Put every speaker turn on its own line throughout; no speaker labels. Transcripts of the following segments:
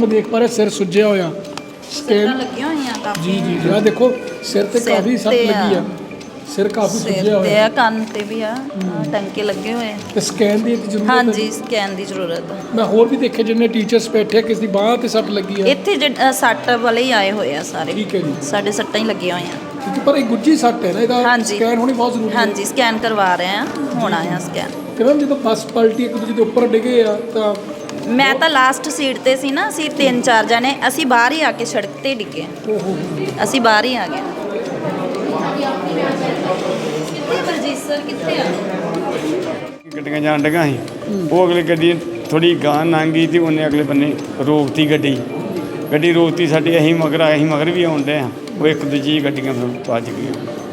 ਮੈਂ ਦੇਖ ਪਾ ਰਿਹਾ ਸਿਰ ਸੁੱਜਿਆ ਹੋਇਆ।
ਸੱਟਾਂ
ਸਕੈਨ
ਲੱਗੀਆਂ ਹੋਈਆਂ ਕਾਫੀ।
ਜੀ ਜੀ ਆ ਦੇਖੋ ਸਿਰ ਤੇ
ਸਿਰ
ਕਾਫੀ ਸੱਟ
ਤੇ
ਲੱਗੀ ਆ।
ਆ।
ਸਿਰ ਕਾਫੀ
ਸਿਰ
ਸੁੱਜਿਆ
ਤੇ
ਹੋਇਆ।
ਆ ਕੰਨ ਤੇ ਵੀ ਆ। ਆਹ ਟੰਕੇ ਲੱਗੇ ਹੋਏ ਆ।
ਤੇ ਸਕੈਨ ਦੀ ਇੱਕ ਜ਼ਰੂਰਤ ਹੈ
ਹਾਂਜੀ ਸਕੈਨ ਦੀ ਜ਼ਰੂਰਤ ਆ।
ਮੈਂ ਹੋਰ ਵੀ ਦੇਖੇ ਜਿੰਨੇ ਟੀਚਰਸ ਬੈਠੇ ਕਿਸ ਦੀ ਬਾਹ ਤੇ ਸੱਟ ਲੱਗੀ ਆ।
ਇੱਥੇ ਜਿਹੜੇ, ਅ, ਸੱਟ ਵਾਲੇ ਹੀ ਆਏ ਹੋਏ ਆ ਸਾਰੇ।
ਠੀਕ ਹੈ ਜੀ।
ਸਾਡੇ ਸੱਟਾਂ ਹੀ ਲੱਗੀਆਂ ਹੋਈਆਂ।
ਕਿਉਂਕਿ ਪਰ ਇਹ ਗੁੱਜੀ ਸੱਟ ਹੈ ਨਾ ਇਹਦਾ
ਹਾਂਜੀ।
ਸਕੈਨ ਹੋਣੀ ਬਹੁਤ ਜ਼ਰੂਰੀ ਹੈ।
ਹਾਂਜੀ ਸਕੈਨ ਕਰਵਾ ਰਹੇ ਆ। ਹੁਣ ਆਇਆ ਸਕੈਨ
ਮੈਮ ਜਦੋਂ ਬੱਸ ਪਲਟੀ ਇੱਕ ਦੂਜੇ ਦੇ ਉੱਪਰ ਡਿੱਗੇ ਆ ਤਾਂ
ਮੈਂ ਤਾਂ ਲਾਸਟ ਸੀਟ ਤੇ ਸੀ ਨਾ, ਅਸੀਂ ਤਿੰਨ ਚਾਰ ਜਣੇ, ਅਸੀਂ ਬਾਹਰ ਹੀ ਆ ਕੇ ਸੜਕ ਤੇ ਡਿੱਗੇ। ਅਸੀਂ ਬਾਹਰ ਹੀ ਆ ਗਏ। ਕਿੱਥੇ ਬਲਜੀਤ ਸਰ ਕਿੱਥੇ ਆ?
ਗੱਡੀਆਂ ਜਾਣ ਡਗਾ ਸੀ। ਉਹ ਅਗਲੀ ਗੱਡੀ ਥੋੜੀ ਗਾਂ ਲੰਘੀ ਤੇ ਉਹਨੇ ਅਗਲੇ ਬੰਨੇ ਰੋਕਤੀ ਗੱਡੀ। ਗੱਡੀ ਰੋਕਤੀ ਸਾਡੀ, ਅਸੀਂ ਮਗਰ ਆਏ, ਅਸੀਂ ਮਗਰ ਵੀ ਆਉਣ ਡਏ ਆ ਉਹ ਇੱਕ ਦੂਜੀ ਗੱਡੀਆਂ ਫਿਰ ਭੱਜ ਗਈਆਂ।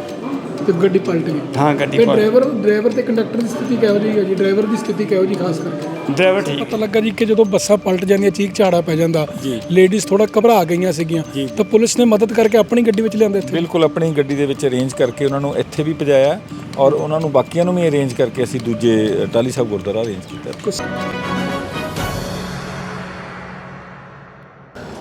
ਤੇ ਗੱਡੀ ਪਲਟ ਗਈ
ਹਾਂ ਗੱਡੀ
ਤੇ
ਪਰ
ਡਰਾਈਵਰ ਡਰਾਈਵਰ ਤੇ ਕੰਡਕਟਰ ਦੀ ਸਥਿਤੀ ਕਿਹੋ ਜਿਹੀ ਹੈ ਜੀ ਡਰਾਈਵਰ ਦੀ ਸਥਿਤੀ ਕਿਹੋ ਜਿਹੀ ਖਾਸ ਕਰਕੇ?
ਡਰਾਈਵਰ ਠੀਕ।
ਪਤਾ ਲੱਗਾ ਜੀ ਕਿ ਜਦੋਂ ਬੱਸਾਂ ਪਲਟ ਜਾਂਦੀਆਂ ਚੀਕ ਝਾੜਾ ਪੈ ਜਾਂਦਾ।
ਜੀ।
ਲੇਡੀਜ਼ ਥੋੜਾ ਘਬਰਾ ਗਈਆਂ ਸੀਗੀਆਂ।
ਜੀ।
ਤਾਂ ਪੁਲਿਸ ਨੇ ਮਦਦ ਕਰਕੇ ਆਪਣੀ ਗੱਡੀ ਵਿੱਚ ਲਿਆਂਦੇ ਇੱਥੇ?
ਬਿਲਕੁਲ ਆਪਣੀ ਗੱਡੀ ਦੇ ਵਿੱਚ ਅਰੇਂਜ ਕਰਕੇ ਉਹਨਾਂ ਨੂੰ ਇੱਥੇ ਵੀ ਪਹੁੰਚਾਇਆ ਔਰ ਉਹਨਾਂ ਨੂੰ ਬਾਕੀਆਂ ਨੂੰ ਵੀ ਅਰੇਂਜ ਕਰਕੇ ਅਸੀਂ ਦੂਜੇ ਅ, ਟਾਹਲੀ ਸਾਹਿਬ ਗੁਰਦੁਆਰਾ ਅਰੇਂਜ ਕੀਤਾ।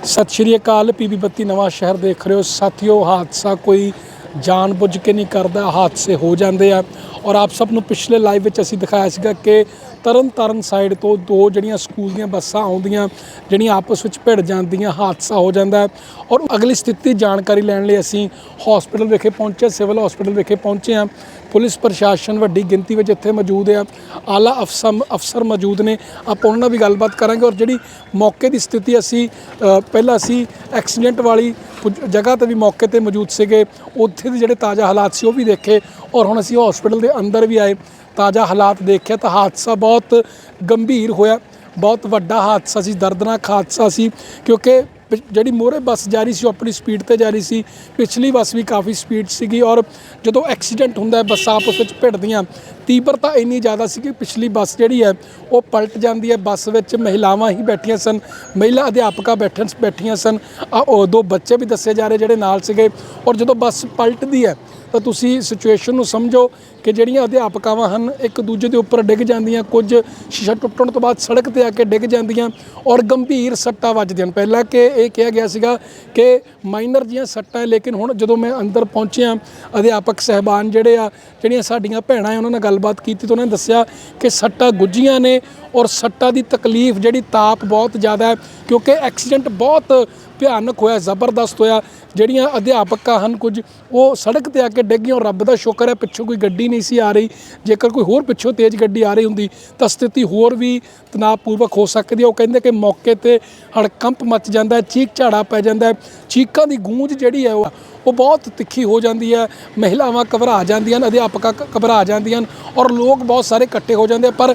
ਸਤਿ ਸ਼੍ਰੀ ਅਕਾਲ ਪੀਬੀ ਬੱਤੀ ਨਵਾਂ ਸ਼ਹਿਰ ਦੇਖ ਰਹੇ ਹੋ। ਸਾਥੀਓ ਹਾਦਸਾ ਕੋਈ ਜਾਣਬੁੱਝ ਕੇ ਨਹੀਂ ਕਰਦਾ, ਹਾਦਸੇ ਹੋ ਜਾਂਦੇ ਆ। ਔਰ ਆਪ ਸਭ ਨੂੰ ਪਿਛਲੇ ਲਾਈਵ ਵਿੱਚ ਅਸੀਂ ਦਿਖਾਇਆ ਸੀਗਾ ਕਿ ਤਰਨ ਤਾਰਨ ਸਾਈਡ ਤੋਂ ਦੋ ਜਿਹੜੀਆਂ ਸਕੂਲ ਦੀਆਂ ਬੱਸਾਂ ਆਉਂਦੀਆਂ, ਜਿਹੜੀਆਂ ਆਪਸ ਵਿੱਚ ਭਿੜ ਜਾਂਦੀਆਂ, ਹਾਦਸਾ ਹੋ ਜਾਂਦਾ ਔਰ ਅਗਲੀ ਸਥਿਤੀ ਜਾਣਕਾਰੀ ਲੈਣ ਲਈ ਅਸੀਂ ਹਸਪੀਟਲ ਵਿਖੇ ਪਹੁੰਚੇ ਸਿਵਲ ਹਸਪੀਟਲ ਵਿਖੇ ਪਹੁੰਚੇ ਹਾਂ। ਪੁਲਿਸ ਪ੍ਰਸ਼ਾਸਨ ਵੱਡੀ ਗਿਣਤੀ ਵਿੱਚ ਇੱਥੇ ਮੌਜੂਦ ਹੈ। ਆਲਾ ਅਫਸਰ ਅਫਸਰ ਮੌਜੂਦ ਨੇ। ਆਪਾਂ ਉਹਨਾਂ ਨਾਲ ਵੀ ਗੱਲਬਾਤ ਕਰਾਂਗੇ ਔਰ ਜਿਹੜੀ ਮੌਕੇ ਦੀ ਸਥਿਤੀ ਅਸੀਂ ਪਹਿਲਾਂ ਅਸੀਂ ਐਕਸੀਡੈਂਟ ਵਾਲੀ ਪੁਜ- ਜਗ੍ਹਾ ਤੇ ਵੀ ਮੌਕੇ ਤੇ ਮੌਜੂਦ ਸੀਗੇ। ਉੱਥੇ ਦੇ ਜਿਹੜੇ ਤਾਜ਼ਾ ਹਾਲਾਤ ਸੀ ਉਹ ਵੀ ਦੇਖੇ ਔਰ ਹੁਣ ਅਸੀਂ ਹਸਪੀਟਲ ਦੇ ਅੰਦਰ ਵੀ ਆਏ। ਤਾਜ਼ਾ ਹਾਲਾਤ ਦੇਖਿਆ ਤਾਂ ਹਾਦਸਾ ਬਹੁਤ ਗੰਭੀਰ ਹੋਇਆ। ਬਹੁਤ ਵੱਡਾ ਹਾਦਸਾ ਸੀ, ਦਰਦਨਾਕ ਹਾਦਸਾ ਸੀ। ਕਿਉਂਕਿ ਜਿਹੜੀ ਮੋਰੇ ਬੱਸ ਜਾ ਰਹੀ ਸੀ, ਉਹ ਆਪਣੀ ਸਪੀਡ ਤੇ ਜਾ ਰਹੀ ਸੀ। ਪਿਛਲੀ ਬੱਸ ਵੀ ਕਾਫੀ ਸਪੀਡ ਸੀਗੀ ਔਰ ਜਦੋਂ ਐਕਸੀਡੈਂਟ ਹੁੰਦਾ ਹੈ, ਬੱਸਾਂ ਆਪਸ ਵਿੱਚ ਭਿੜਦੀਆਂ, ਤੀਬਰਤਾ ਇੰਨੀ ਜ਼ਿਆਦਾ ਸੀ ਕਿ ਪਿਛਲੀ ਬੱਸ ਜਿਹੜੀ ਹੈ, ਉਹ ਪਲਟ ਜਾਂਦੀ ਹੈ। ਬੱਸ ਵਿੱਚ ਮਹਿਲਾਵਾਂ ਹੀ ਬੈਠੀਆਂ ਸਨ, ਮਹਿਲਾ ਅਧਿਆਪਕਾਂ ਬੈਠਣ ਬੈਠੀਆਂ ਸਨ। ਆ ਉਹ ਦੋ ਬੱਚੇ ਵੀ ਦੱਸੇ ਜਾ ਰਹੇ ਜਿਹੜੇ ਨਾਲ ਸੀਗੇ ਔਰ ਜਦੋਂ ਬੱਸ ਪਲਟਦੀ ਹੈ ਤਾਂ ਤੁਸੀਂ ਸਿਚੁਏਸ਼ਨ ਨੂੰ ਸਮਝੋ ਕਿ ਜਿਹੜੀਆਂ ਅਧਿਆਪਕਾਵਾਂ ਹਨ, ਇੱਕ ਦੂਜੇ ਦੇ ਉੱਪਰ ਡਿੱਗ ਜਾਂਦੀਆਂ, ਕੁਝ ਸ਼ੀਸ਼ਾ ਟੁੱਟਣ ਤੋਂ ਬਾਅਦ ਸੜਕ ਤੇ ਆ ਕੇ ਡਿੱਗ ਜਾਂਦੀਆਂ ਔਰ ਗੰਭੀਰ ਸੱਟਾਂ ਵੱਜਦੀਆਂ ਹਨ ਪਹਿਲਾਂ ਕਿ ਇਹ ਕਿਹਾ ਗਿਆ ਸੀਗਾ ਕਿ ਮਾਈਨਰ ਜੀਆਂ ਸੱਟਾਂ, ਲੇਕਿਨ ਹੁਣ ਜਦੋਂ ਮੈਂ ਅੰਦਰ ਪਹੁੰਚਿਆ, ਅਧਿਆਪਕ ਸਹਿਬਾਨ ਜਿਹੜੇ ਆ, ਜਿਹੜੀਆਂ ਸਾਡੀਆਂ ਭੈਣਾਂ ਆ ਉਹਨਾਂ ਨਾਲ ਗੱਲਬਾਤ ਕੀਤੀ ਤਾਂ ਉਹਨਾਂ ਨੇ ਦੱਸਿਆ ਕਿ ਸੱਟਾਂ ਗੁੱਜੀਆਂ ਨੇ ਔਰ ਸੱਟਾਂ ਦੀ ਤਕਲੀਫ ਜਿਹੜੀ ਤਾਪ ਬਹੁਤ ਜ਼ਿਆਦਾ ਹੈ, ਕਿਉਂਕਿ ਐਕਸੀਡੈਂਟ ਬਹੁਤ ਭਿਆਨਕ ਹੋਇਆ, ਜ਼ਬਰਦਸਤ ਹੋਇਆ। ਜਿਹੜੀਆਂ ਅਧਿਆਪਕਾਂ ਹਨ ਕੁਝ, ਉਹ ਸੜਕ ਤੇ ਆ ਕੇ ਡਿੱਗੀਆਂ ਔਰ ਰੱਬ ਦਾ ਸ਼ੁਕਰ ਹੈ ਪਿੱਛੋਂ ਕੋਈ ਗੱਡੀ ਨਹੀਂ ਸੀ ਆ ਰਹੀ। ਜੇਕਰ ਕੋਈ ਹੋਰ ਪਿੱਛੋਂ ਤੇਜ਼ ਗੱਡੀ ਆ ਰਹੀ ਹੁੰਦੀ, ਤਾਂ ਸਥਿਤੀ ਹੋਰ ਵੀ ਤਣਾਅਪੂਰਵਕ ਹੋ ਸਕਦੀ ਹੈ। ਉਹ ਕਹਿੰਦੇ ਕਿ ਮੌਕੇ ਤੇ ਹੜਕੰਪ ਮਚ ਜਾਂਦਾ ਹੈ ਚੀਕ ਝਾੜਾ ਪੈ ਜਾਂਦਾ ਹੈ। ਚੀਕਾਂ ਦੀ ਗੂੰਜ ਜਿਹੜੀ ਹੈ ਉਹ ਉਹ ਬਹੁਤ ਤਿੱਖੀ ਹੋ ਜਾਂਦੀ ਹੈ, ਮਹਿਲਾਵਾਂ ਘਬਰਾ ਜਾਂਦੀਆਂ ਹਨ, ਅਧਿਆਪਕਾਂ ਘਬਰਾ ਜਾਂਦੀਆਂ ਹਨ ਔਰ ਲੋਕ ਬਹੁਤ ਸਾਰੇ ਇਕੱਠੇ ਹੋ ਜਾਂਦੇ ਆ, ਪਰ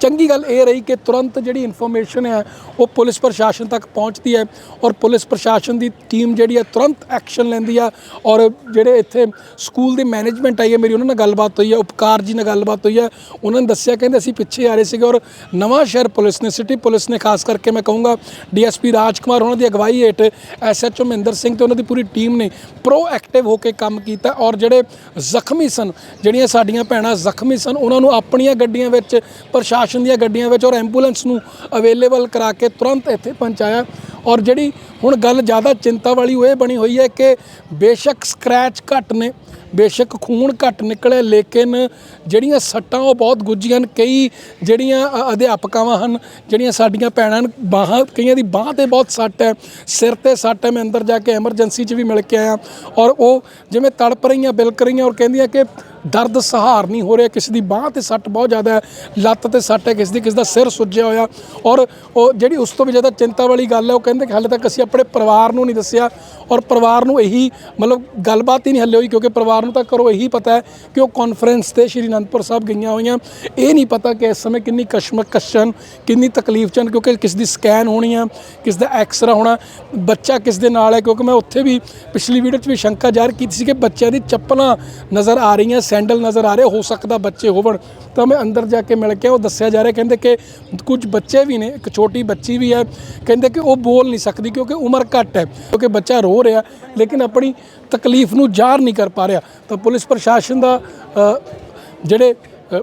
ਚੰਗੀ ਗੱਲ ਇਹ ਰਹੀ ਕਿ ਤੁਰੰਤ ਜਿਹੜੀ ਇਨਫੋਰਮੇਸ਼ਨ ਹੈ, ਉਹ ਪੁਲਿਸ ਪ੍ਰਸ਼ਾਸਨ ਤੱਕ ਪਹੁੰਚਦੀ ਹੈ ਔਰ ਪੁਲਿਸ ਪ੍ਰਸ਼ਾਸਨ ਦੀ ਟੀਮ ਜਿਹੜੀ ਹੈ ਤੁਰੰਤ ਐਕਸ਼ਨ ਲੈਂਦੀ ਆ ਔਰ ਜਿਹੜੇ ਇੱਥੇ ਸਕੂਲ ਦੀ ਮੈਨੇਜਮੈਂਟ ਆਈ ਹੈ, ਮੇਰੀ ਉਹਨਾਂ ਨਾਲ ਗੱਲਬਾਤ ਹੋਈ ਹੈ, ਉਪਕਾਰ ਜੀ ਨਾਲ ਗੱਲਬਾਤ ਹੋਈ ਹੈ, ਉਹਨਾਂ ਨੇ ਦੱਸਿਆ, ਕਹਿੰਦੇ ਅਸੀਂ ਪਿੱਛੇ ਆ ਰਹੇ ਸੀਗੇ ਔਰ ਨਵਾਂ ਸ਼ਹਿਰ ਪੁਲਿਸ ਨੇ ਸਿਟੀ ਪੁਲਿਸ ਨੇ ਖਾਸ ਕਰਕੇ ਮੈਂ ਕਹੂੰਗਾ ਡੀਐਸਪੀ ਰਾਜਕੁਮਾਰ, ਉਹਨਾਂ ਦੀ ਅਗਵਾਈ ਹੇਠ ਐਸਐਚਓ ਮਹਿੰਦਰ ਸਿੰਘ ਤੇ ਉਹਨਾਂ ਦੀ ਪੂਰੀ ਟੀਮ ਨੇ ਪ੍ਰੋਐਕਟਿਵ ਹੋ ਕੇ ਕੰਮ ਕੀਤਾ ਔਰ ਜਿਹੜੇ ਜ਼ਖਮੀ ਸਨ, ਜਿਹੜੀਆਂ ਸਾਡੀਆਂ ਭੈਣਾਂ ਜ਼ਖਮੀ ਸਨ, ਉਹਨਾਂ ਨੂੰ ਆਪਣੀਆਂ ਗੱਡੀਆਂ ਵਿੱਚ, ਪ੍ਰਸ਼ਾਸਨ ਦੀਆਂ ਗੱਡੀਆਂ ਵਿੱਚ ਔਰ ਐਂਬੂਲੈਂਸ ਨੂੰ ਅਵੇਲੇਬਲ ਕਰਾ ਕੇ ਤੁਰੰਤ ਇੱਥੇ ਪਹੁੰਚਾਇਆ। ਔਰ ਜਿਹੜੀ ਹੁਣ ਗੱਲ ਜ਼ਿਆਦਾ ਚਿੰਤਾ ਵਾਲੀ ਉਹ ਇਹ ਬਣੀ ਹੋਈ ਹੈ ਕਿ ਬੇਸ਼ੱਕ ਸਕ੍ਰੈਚ ਘੱਟ ਨੇ। ਬੇਸ਼ੱਕ ਖੂਨ ਘੱਟ ਨਿਕਲੇ ਲੇਕਿਨ ਜਿਹੜੀਆਂ ਸੱਟਾਂ ਉਹ ਬਹੁਤ ਗੁੱਝੀਆਂ ਹਨ। ਕਈ ਜਿਹੜੀਆਂ, ਅ- ਅਧਿਆਪਕਾਵਾਂ ਹਨ, ਜਿਹੜੀਆਂ ਸਾਡੀਆਂ ਭੈਣਾਂ ਹਨ, ਬਾਹਾਂ, ਕਈਆਂ ਦੀ ਬਾਹ ਤੇ ਬਹੁਤ ਸੱਟ ਹੈ, ਸਿਰ ਤੇ ਸੱਟ ਹੈ, ਮੈਂ ਅੰਦਰ ਜਾ ਕੇ ਐਮਰਜੈਂਸੀ 'ਚ ਵੀ ਮਿਲ ਕੇ ਆਇਆ। ਔਰ ਉਹ ਜਿਵੇਂ ਤੜਪ ਰਹੀਆਂ, ਬਿਲਕ ਰਹੀਆਂ ਔਰ ਕਹਿੰਦੀਆਂ ਕਿ ਦਰਦ ਸਹਾਰ ਨਹੀਂ ਹੋ ਰਿਹਾ, ਕਿਸੇ ਦੀ ਬਾਹ ਤੇ ਸੱਟ ਬਹੁਤ ਜ਼ਿਆਦਾ ਹੈ, ਲੱਤ ਤੇ ਸੱਟ ਹੈ, ਕਿਸੇ ਦੀ, ਕਿਸੇ ਦਾ ਸਿਰ ਸੁੱਜਿਆ ਹੋਇਆ। ਔਰ ਉਹ ਜਿਹੜੀ ਉਸ ਤੋਂ ਵੀ ਜ਼ਿਆਦਾ ਚਿੰਤਾ ਵਾਲੀ ਗੱਲ ਹੈ, ਉਹ ਕਹਿੰਦੇ ਕਿ ਹਾਲੇ ਤੱਕ ਅਸੀਂ ਆਪਣੇ ਪਰਿਵਾਰ ਨੂੰ ਨਹੀਂ ਦੱਸਿਆ। ਔਰ ਪਰਿਵਾਰ ਨੂੰ ਇਹੀ ਮਤਲਬ ਗੱਲਬਾਤ ਹੀ ਨਹੀਂ ਹੱਲੇ ਹੋਈ, ਕਿਉਂਕਿ ਪਰਿਵਾਰ ਨੂੰ ਤਾਂ ਕਰੋ, ਇਹੀ ਪਤਾ ਹੈ ਕਿ ਉਹ ਕਾਨਫਰੰਸ ਤੇ ਸ਼੍ਰੀ ਅਨੰਦਪੁਰ ਸਾਹਿਬ ਗਈਆਂ ਹੋਈਆਂ। ਇਹ ਨਹੀਂ ਪਤਾ ਕਿ ਇਸ ਸਮੇਂ ਕਿੰਨੀ ਕਸ਼ਮਕਸ਼ਨ ਕਿੰਨੀ ਤਕਲੀਫ ਚਨ ਕਿਉਂਕਿ ਕਿਸ ਦੀ ਸਕੈਨ ਹੋਣੀ ਆ, ਕਿਸ ਦਾ ਐਕਸਰਾ ਹੋਣਾ, ਬੱਚਾ ਕਿਸ ਦੇ ਨਾਲ ਹੈ, ਕਿਉਂਕਿ ਮੈਂ ਉੱਥੇ ਵੀ ਪਿਛਲੀ ਵੀਡੀਓ 'ਚ ਵੀ ਸ਼ੰਕਾ ਜ਼ਾਹਰ ਕੀਤੀ ਸੀ ਕਿ ਬੱਚਿਆਂ ਦੀ ਚੱਪਲਾਂ ਨਜ਼ਰ ਆ ਰਹੀਆਂ, ਸੈਂਡਲ ਨਜ਼ਰ ਆ ਰਹੇ, ਹੋ ਸਕਦਾ ਬੱਚੇ ਹੋਵਣ। ਤਾਂ ਮੈਂ ਅੰਦਰ ਜਾ ਕੇ ਮਿਲ ਕੇ ਉਹ ਦੱਸਿਆ ਜਾ ਰਿਹਾ ਕਹਿੰਦੇ ਕਿ ਕੁਝ ਬੱਚੇ ਵੀ ਨੇ ਇੱਕ ਛੋਟੀ ਬੱਚੀ ਵੀ ਹੈ ਕਹਿੰਦੇ ਕਿ ਉਹ ਬੋਲ ਨਹੀਂ ਸਕਦੀ ਕਿਉਂਕਿ ਉਮਰ ਘੱਟ ਹੈ ਕਿਉਂਕਿ ਬੱਚਾ ਰੋ ਰਿਹਾ ਲੇਕਿਨ ਆਪਣੀ ਤਕਲੀਫ ਨੂੰ ਜ਼ਾਹਰ ਨਹੀਂ ਕਰ ਪਾ ਰਿਹਾ। ਤਾਂ ਪੁਲਿਸ ਪ੍ਰਸ਼ਾਸਨ ਦਾ ਜਿਹੜੇ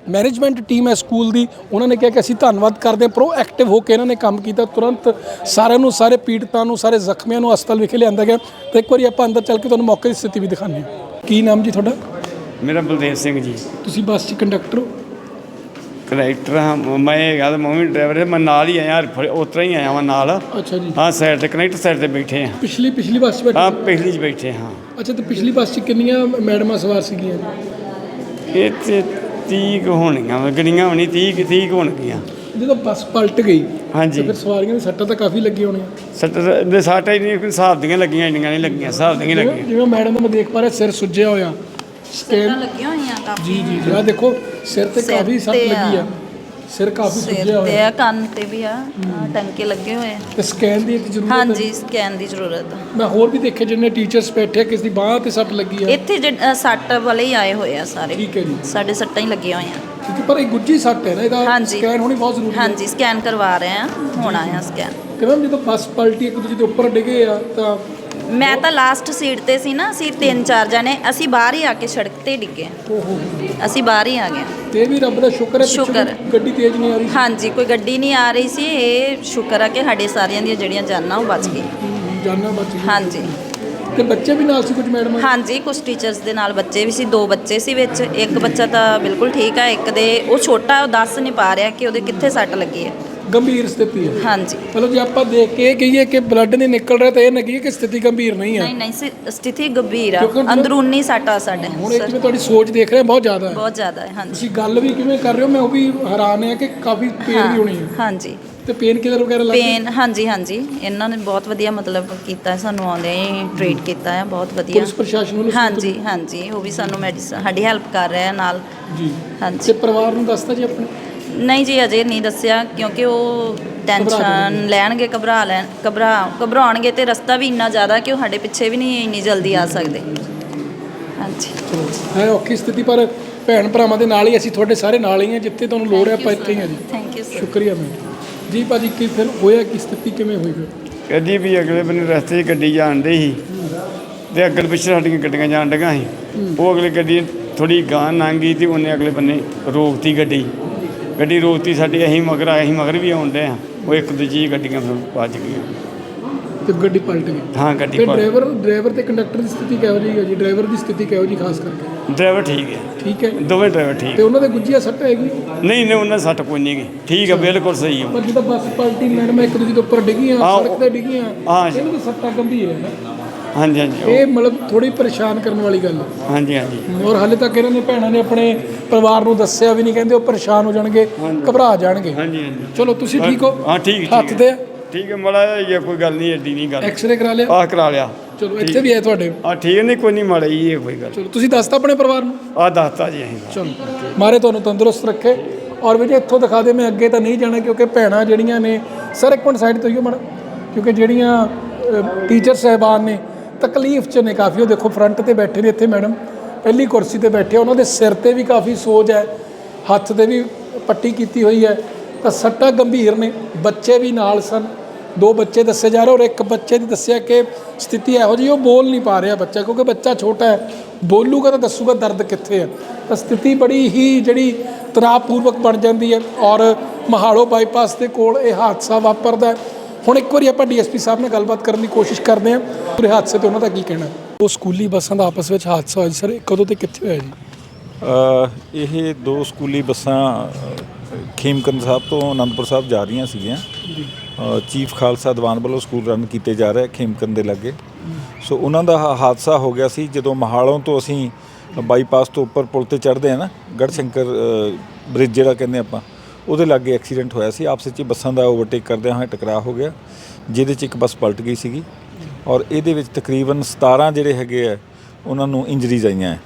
ਮੈਨੇਜਮੈਂਟ ਟੀਮ ਹੈ ਸਕੂਲ ਦੀ ਉਹਨਾਂ ਨੇ ਕਿਹਾ ਕਿ ਅਸੀਂ ਧੰਨਵਾਦ ਕਰਦੇ ਹਾਂ ਪ੍ਰੋਐਕਟਿਵ ਹੋ ਕੇ ਇਹਨਾਂ ਨੇ ਕੰਮ ਕੀਤਾ ਤੁਰੰਤ ਸਾਰਿਆਂ ਨੂੰ ਸਾਰੇ ਪੀੜਤਾਂ ਨੂੰ ਸਾਰੇ ਜ਼ਖਮੀਆਂ ਨੂੰ ਹਸਪਤਾਲ ਵਿਖੇ ਲਿਆਂਦਾ ਗਿਆ। ਤੇ ਇੱਕ ਵਾਰੀ ਆਪਾਂ ਅੰਦਰ ਚੱਲ ਕੇ ਤੁਹਾਨੂੰ ਮੌਕੇ ਦੀ ਸਥਿਤੀ ਵੀ ਦਿਖਾਉਂਦੇ ਹਾਂ। ਕੀ ਨਾਮ ਜੀ ਤੁਹਾਡਾ?
ਮੇਰਾ ਬਲਦੇਵ ਸਿੰਘ ਜੀ।
ਤੁਸੀਂ ਬੱਸ 'ਚ ਕੰਡਕਟਰ ਹੋ?
ਕਨੈਕਟਰ ਹਾਂ ਮੈਂ ਹੈਗਾ ਤੇ ਮੈਂ ਵੀ ਡਰਾਈਵਰ ਮੈਂ ਨਾਲ ਹੀ ਆਇਆ ਉਸ ਤਰ੍ਹਾਂ ਹੀ ਆਇਆ ਮੈਂ ਨਾਲ।
ਅੱਛਾ ਜੀ।
ਹਾਂ ਸਾਈਡ ਤੇ ਕਨੈਕਟਰ ਸਾਈਡ ਤੇ ਬੈਠੇ ਆ
ਪਿਛਲੀ ਪਿਛਲੀ ਬੱਸ 'ਚ
ਹਾਂ
ਬੈਠੇ
ਪਹਿਲੀ 'ਚ ਬੈਠੇ ਹਾਂ।
ਅੱਛਾ ਤੇ ਪਿਛਲੀ ਬੱਸ 'ਚ ਕਿੰਨੀਆਂ ਮੈਡਮਾਂ ਸਵਾਰ ਸੀਗੀਆਂ?
ਇਹ ਤੇ 30 ਕੁ ਹੋਣੀਆਂ ਵਾ, ਗਣੀਆਂ ਹੋਣੀ 30 ਕੁ- 30 ਕੁ ਹੋਣਗੀਆਂ।
ਜਦੋਂ ਬੱਸ ਪਲਟ ਗਈ ਤੇ
ਹਾਂਜੀ
ਫਿਰ ਸਵਾਰੀਆਂ ਦੀ ਸੱਟਾਂ ਤਾਂ ਕਾਫੀ ਲੱਗੀਆਂ ਹੋਣੀਆਂ।
ਸੱਟ ਦੇ ਸਾਟਾ ਹੀ ਨਹੀਂ ਕੋਈ ਹਿਸਾਬ ਦੀਆਂ ਲੱਗੀਆਂ ਇੰਨੀਆਂ ਨਹੀਂ ਲੱਗੀਆਂ ਹਿਸਾਬ ਦੀਆਂ
ਜਿਵੇਂ
ਲੱਗੀਆਂ।
ਜਿਵੇਂ ਮੈਡਮ ਦਾ ਮੈਂ ਦੇਖ ਪਾ ਰਿਹਾ ਸਿਰ ਸੁੱਜਿਆ ਹੋਇਆ। ਸਕੈਨ
ਲੱਗੀਆਂ ਹੋਈਆਂ ਕਾਫੀ।
ਜੀ ਜੀ ਜੀ। ਆਹ ਦੇਖੋ ਸਿਰ ਤੇ
ਸਿਰ
ਕਾਫੀ ਸੱਟ
ਤੇ
ਲੱਗੀ ਆ।
ਆ।
ਸਿਰ ਕਾਫੀ
ਸਿਰ
ਸੁੱਜਿਆ
ਤੇ
ਹੋਇਆ।
ਆ ਕੰਨ ਤੇ ਵੀ ਆ ਆਹ ਟੰਕੇ ਲੱਗੇ ਹੋਏ ਆ।
ਤੇ ਸਕੈਨ ਦੀ ਇੱਕ ਜ਼ਰੂਰਤ ਹੈ
ਹਾਂਜੀ ਸਕੈਨ ਦੀ ਜ਼ਰੂਰਤ ਆ।
ਮੈਂ ਹੋਰ ਵੀ ਦੇਖੇ ਜਿੰਨੇ ਟੀਚਰਸ ਬੈਠੇ ਆ, ਕਿਸੇ ਦੀ ਬਾਹ ਤੇ ਸੱਟ ਲੱਗੀ ਆ।
ਇੱਥੇ ਜਿਹੜੇ, ਅ, ਸੱਟ ਵਾਲੇ ਹੀ ਆਏ ਹੋਏ ਆ ਸਾਰੇ।
ਠੀਕ ਹੈ ਜੀ।
ਸਾਡੇ ਸੱਟਾਂ ਹੀ ਲੱਗੀਆਂ ਹੋਈਆਂ।
ਕਿਉਂਕਿ ਪਰ ਇਹ ਗੁੱਜੀ ਸੱਟ ਹੈ ਨਾ ਇਹਦਾ
ਹਾਂਜੀ।
ਸਕੈਨ ਹੋਣੀ ਬਹੁਤ ਜ਼ਰੂਰੀ ਹੈ।
ਹਾਂਜੀ ਸਕੈਨ ਕਰਵਾ ਰਹੇ ਆ ਹੁਣ ਆਇਆ ਸਕੈਨ
ਤੇ ਮੈਮ ਜਦੋਂ ਬੱਸ ਪਲਟੀ ਇੱਕ ਦੂਜੇ ਦੇ ਉੱਪਰ ਡਿੱਗੇ ਆ ਤਾਂ
ਮੈਂ ਤਾਂ ਲਾਸਟ ਸੀਟ ਤੇ ਸੀ ਨਾ ਅਸੀਂ ਤਿੰਨ ਚਾਰ ਜਣੇ ਅਸੀਂ ਬਾਹਰ ਹੀ ਆ ਕੇ ਸੜਕ ਤੇ ਡਿੱਗੇ।
ਓਹੋ।
ਅਸੀਂ ਬਾਹਰ ਹੀ ਆ ਗਏ।
ਤੇ ਵੀ ਰੱਬ ਦਾ ਸ਼ੁਕਰ ਹੈ ਪਿੱਛੋਂ
ਸ਼ੁਕਰ। ਹੈ।
ਗੱਡੀ ਤੇਜ਼ ਨਹੀਂ ਆ ਰਹੀ
ਹਾਂਜੀ ਕੋਈ ਗੱਡੀ ਨਹੀਂ ਆ ਰਹੀ ਸੀ ਇਹ ਸ਼ੁਕਰ ਆ ਕਿ ਸਾਡੇ ਸਾਰਿਆਂ ਦੀਆਂ ਜਿਹੜੀਆਂ ਜਾਨਾਂ ਉਹ ਬਚ ਗਈ
ਜਾਨਾਂ ਬਚ ਗਈ
ਹਾਂਜੀ।
ਤੇ ਬੱਚੇ ਵੀ ਨਾਲ ਸੀ ਕੁਝ ਮੈਡਮ
ਹਾਂਜੀ ਕੁਝ ਟੀਚਰਸ ਦੇ ਨਾਲ ਬੱਚੇ ਵੀ ਸੀ, ਦੋ ਬੱਚੇ ਸੀ ਵਿੱਚ। ਇੱਕ ਬੱਚਾ ਤਾਂ ਬਿਲਕੁਲ ਠੀਕ ਆ, ਇੱਕ ਦੇ ਉਹ ਛੋਟਾ, ਉਹ ਦੱਸ ਨਹੀਂ ਪਾ ਰਿਹਾ ਕਿ ਉਹਦੇ ਕਿੱਥੇ ਸੱਟ ਲੱਗੀ ਹੈ।
ਗੰਭੀਰ ਸਥਿਤੀ ਹੈ।
ਹਾਂਜੀ।
ਮਤਲਬ ਜੇ ਆਪਾਂ ਦੇਖ ਕੇ ਇਹ ਕਹੀਏ ਕਿ ਬਲੱਡ ਨਹੀਂ ਨਿਕਲ ਰਿਹਾ ਤਾਂ ਇਹ ਨਾ ਕਹੀਏ ਕਿ ਸਥਿਤੀ ਗੰਭੀਰ ਨਹੀਂ ਹੈ।
ਨਹੀਂ ਨਹੀਂ ਸਥਿਤੀ ਗੰਭੀਰ ਆ।
ਕਿਉਂਕਿ
ਅੰਦਰੂਨੀ ਸੱਟਾ ਸਾਡੇ।
ਹੁਣ ਇਹ ਜਿਵੇਂ ਤੁਹਾਡੀ ਸੋਚ ਦੇਖ ਰਹੇ ਹਾਂ, ਬਹੁਤ ਜ਼ਿਆਦਾ ਹੈ।
ਬਹੁਤ ਜ਼ਿਆਦਾ ਹੈ ਹਾਂਜੀ।
ਤੁਸੀਂ ਗੱਲ ਵੀ ਕਿਵੇਂ ਕਰ ਰਹੇ ਹੋ ਮੈਂ ਉਹ ਵੀ ਹੈਰਾਨ ਹਾਂ ਕਿ ਕਾਫੀ ਪੇਨ ਵੀ ਹੋਣੀ ਹੈ।
ਹਾਂਜੀ।
ਤੇ ਪੇਨ ਕਿਲਰ ਵਗੈਰਾ ਲੱਗ
ਪੇਨ ਹਾਂਜੀ ਹਾਂਜੀ। ਇਹਨਾਂ ਨੇ ਬਹੁਤ ਵਧੀਆ ਮਤਲਬ ਕੀਤਾ ਹੈ, ਸਾਨੂੰ ਆਉਂਦੇ ਹੀ ਟ੍ਰੀਟ ਕੀਤਾ ਹੈ ਬਹੁਤ ਵਧੀਆ।
ਪੁਲਿਸ ਪ੍ਰਸ਼ਾਸਨ ਵੱਲੋਂ
ਹਾਂਜੀ ਹਾਂਜੀ। ਉਹ ਵੀ ਸਾਨੂੰ ਮੈਡੀਸਨ ਸਾਡੀ ਹੈਲਪ ਕਰ ਰਿਹਾ ਨਾਲ।
ਜੀ।
ਹਾਂਜੀ।
ਤੇ ਪਰਿਵਾਰ ਨੂੰ ਦੱਸਤਾ ਜੀ ਆਪਣੇ?
ਨਹੀਂ ਜੀ ਅਜੇ ਨਹੀਂ ਦੱਸਿਆ ਕਿਉਂਕਿ ਉਹ ਟੈਨਸ਼ਨ ਲੈਣਗੇ ਘਬਰਾ ਲੈਣ ਘਬਰਾ ਘਬਰਾਉਣਗੇ ਤੇ ਰਸਤਾ ਵੀ ਇੰਨਾ ਜ਼ਿਆਦਾ ਕਿ ਉਹ ਸਾਡੇ ਪਿੱਛੇ ਵੀ ਨਹੀਂ ਇੰਨੀ ਜਲਦੀ ਆ ਸਕਦੇ। ਹਾਂਜੀ।
ਹੈ ਔਖੀ ਸਥਿਤੀ ਪਰ ਭੈਣ ਭਰਾਵਾਂ ਦੇ ਨਾਲ ਹੀ ਅਸੀਂ ਤੁਹਾਡੇ ਸਾਰੇ ਨਾਲ ਹੀ ਹਾਂ ਜਿੱਥੇ ਤੁਹਾਨੂੰ ਲੋੜ ਹੈ ਆਪਾਂ ਇੱਥੇ ਹੀ ਹਾਂ ਜੀ।
ਥੈਂਕ ਯੂ ਸਰ
ਸ਼ੁਕਰੀਆ ਮੈਮ ਜੀ ਭਾਜੀ ਕੀ ਫਿਰ ਹੋਇਆ ਕੀ ਸਥਿਤੀ ਕਿਵੇਂ ਹੋਈ ਫਿਰ?
ਗੱਡੀ ਵੀ ਅਗਲੇ ਬੰਨੇ ਰਸਤੇ 'ਚ ਗੱਡੀ ਜਾਣ ਡਈ ਸੀ ਤੇ ਅੱਗੇ ਪਿੱਛੇ ਸਾਡੀਆਂ ਗੱਡੀਆਂ ਜਾਣ ਡਈਆਂ ਸੀ। ਉਹ ਅਗਲੇ ਗੱਡੀ ਥੋੜੀ ਗਾਂ ਲੰਘੀ ਤੇ ਉਹਨੇ ਅਗਲੇ ਬੰਨੇ ਰੋਕਤੀ ਗੱਡੀ। ਗੱਡੀ ਰੋਕਤੀ ਸਾਡੀ ਅਸੀਂ ਮਗਰ ਆਏ ਅਸੀਂ ਮਗਰ ਵੀ ਡਏ ਆ ਉਹ ਇੱਕ ਦੂਜੀ ਗੱਡੀਆਂ ਫਿਰ ਵੱਜ ਗਈਆਂ।
ਤੇ ਗੱਡੀ ਪਲਟ ਗਈ।
ਹਾਂ ਗੱਡੀ
ਤੇ
ਪਰ
ਡਰਾਈਵਰ ਡਰਾਈਵਰ ਤੇ ਕੰਡਕਟਰ ਦੀ ਸਥਿਤੀ ਕਿਹੋ ਜਿਹੀ ਹੈ ਜੀ? ਡਰਾਈਵਰ ਦੀ ਸਥਿਤੀ ਕਿਹੋ ਜਿਹੀ ਖਾਸ ਕਰਕੇ?
ਡਰਾਈਵਰ ਠੀਕ ਹੈ।
ਠੀਕ ਹੈ
ਦੋਵੇਂ ਡਰਾਈਵਰ ਠੀਕ।
ਤੇ ਉਹਨਾਂ ਦੇ ਗੁੱਜੀਆ ਸੱਟ ਹੈਗੀ
ਨਹੀਂ ਨਹੀਂ ਉਹਨਾਂ ਦੀ ਸੱਟ ਕੋਈ ਨਹੀਂ ਗੀ ਠੀਕ ਹੈ ਬਿਲਕੁਲ ਸਹੀ ਹੈ।
ਪਰ ਜਦੋਂ ਬੱਸ ਪਲਟੀ ਮੈਡਮ ਇੱਕ ਦੂਜੇ ਦੇ ਉੱਪਰ ਡਿੱਗੀਆਂ ਸੜਕ ਤੇ ਡਿੱਗੀਆਂ
ਹਾਂ।
ਇਹਨਾਂ ਦੀ ਸੱਟਾਂ ਗੰਭੀਰ ਹੈ ਨਾ।
ਹਾਂਜੀ ਹਾਂਜੀ ਉਹ-
ਇਹ ਮਤਲਬ ਥੋੜੀ ਪਰੇਸ਼ਾਨ ਕਰਨ ਵਾਲੀ ਗੱਲ ਹੈ।
ਹਾਂਜੀ ਹਾਂਜੀ।
ਔਰ ਹਾਲੇ ਤੱਕ ਇਹਨਾਂ ਨੇ ਭੈਣਾਂ ਨੇ ਆਪਣੇ ਪਰਿਵਾਰ ਨੂੰ ਦੱਸਿਆ ਵੀ ਨਹੀਂ ਕਹਿੰਦੇ ਉਹ ਪਰੇਸ਼ਾਨ ਹੋ ਜਾਣਗੇ ਘਬਰਾ ਜਾਣਗੇ।
ਹਾਂਜੀ ਹਾਂਜੀ।
ਚਲੋ ਤੁਸੀਂ ਠੀਕ ਹੋ?
ਹਾਂ ਠੀਕ ਠੀਕ
ਹੱਥ। ਤੇ?
ਠੀਕ ਹੈ ਮੜਾ ਇਹ ਕੋਈ ਗੱਲ ਨਹੀਂ ਐਡੀ ਨਹੀਂ ਗੱਲ।
ਐਕਸ-ਰੇ ਕਰਾ ਲਿਆ?
ਆਹ ਕਰਾ ਲਿਆ।
ਚਲੋ ਇੱਥੇ ਵੀ ਆਏ ਤੁਹਾਡੇ।
ਆ ਠੀਕ ਨਹੀਂ ਕੋਈ ਨਹੀਂ ਮਾੜਾ ਇਹ ਕੋਈ ਗੱਲ।
ਚਲੋ ਤੁਸੀਂ ਦੱਸਤਾ ਆਪਣੇ ਪਰਿਵਾਰ ਨੂੰ?
ਆ ਦੱਸਤਾ ਜੀ ਅਸੀਂ।
ਚਲੋ ਮਾਰੇ ਤੁਹਾਨੂੰ ਤੰਦਰੁਸਤ ਰੱਖੇ। ਔਰ ਵੀ ਜੇ ਇੱਥੋਂ ਦਿਖਾ ਦੇ ਮੈਂ ਅੱਗੇ ਤਾਂ ਨਹੀਂ ਜਾਣਾ ਕਿਉਂਕਿ ਭੈਣਾਂ ਜਿਹੜੀਆਂ ਨੇ ਸਰ ਇੱਕ ਮਿੰਟ ਸਾਈਡ ਤੋਂ ਹੀ ਮੜ ਕਿਉਂਕਿ ਜਿਹੜੀਆਂ ਟੀਚਰ ਸਹਿਬਾਨ ਨੇ ਤਕਲੀਫ 'ਚ ਨੇ ਕਾਫੀ ਉਹ ਦੇਖੋ ਫਰੰਟ ਤੇ ਬੈਠੇ ਨੇ ਇੱਥੇ ਮੈਡਮ ਪਹਿਲੀ ਕੁਰਸੀ ਤੇ ਬੈਠੇ ਆ, ਉਹਨਾਂ ਦੇ ਸਿਰ ਤੇ ਵੀ ਕਾਫੀ ਸੋਜ ਹੈ ਹੱਥ ਤੇ ਵੀ ਪੱਟੀ ਕੀਤੀ ਹੋਈ ਹੈ ਤਾਂ ਸੱਟਾਂ ਗੰਭੀਰ ਨੇ ਬੱਚੇ ਵੀ ਨਾਲ ਸਨ ਦੋ ਬੱਚੇ ਦੱਸੇ ਜਾ ਰਹੇ ਔਰ ਇੱਕ ਬੱਚੇ ਦੀ ਦੱਸਿਆ ਕਿ ਸਥਿਤੀ ਇਹੋ ਜਿਹੀ ਉਹ ਬੋਲ ਨਹੀਂ ਪਾ ਰਿਹਾ ਬੱਚਾ ਕਿਉਂਕਿ ਬੱਚਾ ਛੋਟਾ ਹੈ ਬੋਲੂਗਾ ਤਾਂ ਦੱਸੂਗਾ ਦਰਦ ਕਿੱਥੇ ਹੈ ਤਾਂ ਸਥਿਤੀ ਬੜੀ ਹੀ ਜਿਹੜੀ ਤਣਾਅਪੂਰਵਕ ਬਣ ਜਾਂਦੀ ਹੈ ਔਰ ਮਹਾੜੋ ਬਾਈਪਾਸ ਦੇ ਕੋਲ ਇਹ ਹਾਦਸਾ ਵਾਪਰਦਾ ਹੈ। ਹੁਣ ਇੱਕ ਵਾਰੀ ਆਪਾਂ ਡੀਐਸਪੀ ਸਾਹਿਬ ਨਾਲ ਗੱਲਬਾਤ ਕਰਨ ਦੀ ਕੋਸ਼ਿਸ਼ ਕਰਦੇ ਹਾਂ। ਪੂਰੇ ਹਾਦਸੇ ਤੇ ਉਹਨਾਂ ਦਾ ਕੀ ਕਹਿਣਾ? ਉਹ ਸਕੂਲੀ ਬੱਸਾਂ ਦਾ ਆਪਸ ਵਿੱਚ ਹਾਦਸਾ ਹੋਇਆ ਸਰ ਕਦੋਂ ਤੇ ਕਿੱਥੇ ਹੋਇਆ ਜੀ?
ਇਹ ਦੋ ਸਕੂਲੀ ਬੱਸਾਂ ਅ, ਖੇਮਕਰਨ ਸਾਹਿਬ ਤੋਂ ਅਨੰਦਪੁਰ ਸਾਹਿਬ ਜਾ ਰਹੀਆਂ ਸੀਗੀਆਂ। ਚੀਫ ਖਾਲਸਾ ਦੀਵਾਨ ਵੱਲੋਂ ਸਕੂਲ ਰਨ ਕੀਤੇ ਜਾ ਰਹੇ ਖੇਮਕਰਨ ਦੇ ਲਾਗੇ। ਸੋ ਉਹਨਾਂ ਦਾ ਹਾਦਸਾ ਹੋ ਗਿਆ ਸੀ ਜਦੋਂ ਮਹਾਲੋਂ ਤੋਂ ਅਸੀਂ ਬਾਈਪਾਸ ਤੋਂ ਉੱਪਰ ਪੁਲ ਤੇ ਚੜ੍ਹਦੇ ਆ ਨਾ ਗੜਸ਼ੰਕਰ ਬ੍ਰਿਜ ਜਿਹੜਾ ਕਹਿੰਦੇ ਆਪਾਂ। ਉਹਦੇ ਲਾਗੇ ਐਕਸੀਡੈਂਟ ਹੋਇਆ ਸੀ। ਆਪਸ ਵਿੱਚ ਹੀ ਬੱਸਾਂ ਦਾ ਓਵਰਟੇਕ ਕਰਦਿਆਂ ਹੋਏ ਟਕਰਾਅ ਹੋ ਗਿਆ। ਜਿਹਦੇ 'ਚ ਇੱਕ ਬੱਸ ਪਲਟ ਗਈ ਸੀਗੀ ਔਰ ਇਹਦੇ ਵਿੱਚ ਤਕਰੀਬਨ 17 ਜਿਹੜੇ ਹੈਗੇ ਆ ਉਹਨਾਂ ਨੂੰ ਇੰਜਰੀਜ਼ ਆਈਆਂ ਹੈ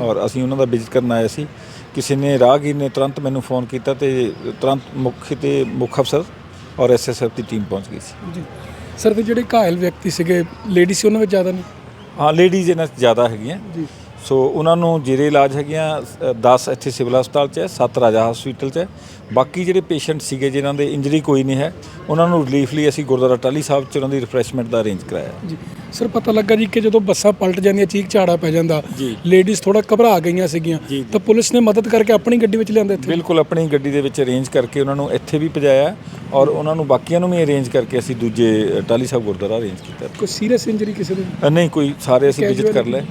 ਔਰ ਅਸੀਂ ਉਹਨਾਂ ਦਾ ਵਿਜ਼ਿਟ ਕਰਨ ਆਏ ਸੀ। ਕਿਸੇ ਨੇ ਰਾਹਗੀਰ ਨੇ ਤੁਰੰਤ ਮੈਨੂੰ ਫੋਨ ਕੀਤਾ ਤੇ ਤੁਰੰਤ ਮੁੱਖ ਤੇ ਮੁੱਖ ਅਫਸਰ ਔਰ ਐਸਐਸਐਫ ਦੀ ਟੀਮ ਪਹੁੰਚ ਗਈ ਸੀ।
ਜੀ। ਸਰ ਫਿਰ ਜਿਹੜੇ ਘਾਇਲ ਵਿਅਕਤੀ ਸੀਗੇ ਲੇਡੀ ਸੀ ਉਹਨਾਂ ਵਿੱਚ ਜ਼ਿਆਦਾ ਨਹੀਂ
ਹਾਂ ਲੇਡੀਜ਼ ਇਹਨਾਂ 'ਚ ਜ਼ਿਆਦਾ ਹੈਗੀਆਂ।
ਜੀ।
ਸੋ ਉਹਨਾਂ ਨੂੰ ਜਿਹੜੇ ਇਲਾਜ ਹੈਗੀਆਂ 10 ਇੱਥੇ ਸਿਵਲ ਹਸਪਤਾਲ 'ਚ ਹੈ 7 ਰਾਜਾ ਹਸਪੀਟਲ 'ਚ ਹੈ। ਬਾਕੀ ਜਿਹੜੇ ਪੇਸ਼ੈਂਟ ਸੀਗੇ ਜਿਨ੍ਹਾਂ ਦੇ ਇੰਜਰੀ ਕੋਈ ਨਹੀਂ ਹੈ ਉਹਨਾਂ ਨੂੰ ਰਿਲੀਫ ਲਈ ਅਸੀਂ ਗੁਰਦੁਆਰਾ ਟਾਲੀ ਸਾਹਿਬ 'ਚ ਉਹਨਾਂ ਦੀ ਰਿਫਰੈਸ਼ਮੈਂਟ ਦਾ ਅਰੇਂਜ ਕਰਾਇਆ।
ਜੀ। ਸਰ ਪਤਾ ਲੱਗਾ ਜੀ ਕਿ ਜਦੋਂ ਬੱਸਾਂ ਪਲਟ ਜਾਂਦੀਆਂ ਚੀਕ ਝਾੜਾ ਪੈ ਜਾਂਦਾ। ਲੇਡੀਜ਼ ਥੋੜਾ ਘਬਰਾ ਗਈਆਂ ਸੀਗੀਆਂ ਤਾਂ ਪੁਲਿਸ ਨੇ ਮਦਦ ਕਰਕੇ ਆਪਣੀ ਗੱਡੀ ਵਿੱਚ ਲਿਆਂਦਾ ਇੱਥੇ?
ਬਿਲਕੁਲ ਆਪਣੀ ਗੱਡੀ ਦੇ ਵਿੱਚ ਅਰੇਂਜ ਕਰਕੇ ਉਹਨਾਂ ਨੂੰ ਇੱਥੇ ਵੀ ਪਹੁੰਚਾਇਆ ਔਰ ਉਹਨਾਂ ਨੂੰ ਬਾਕੀਆਂ ਨੂੰ ਵੀ ਅਰੇਂਜ ਕਰਕੇ ਅਸੀਂ ਦੂਜੇ ਅ, ਟਾਹਲੀ ਸਾਹਿਬ ਗੁਰਦੁਆਰਾ ਅਰੇਂਜ ਕੀਤਾ।
ਕੋਈ ਸੀਰੀਅਸ ਇੰਜਰੀ ਕਿਸੇ
ਅ, ਨਹੀਂ ਕੋਈ ਸਾਰੇ ਅਸੀਂ ਵਿਜ਼ਿਟ ਕਰ ਲਏ।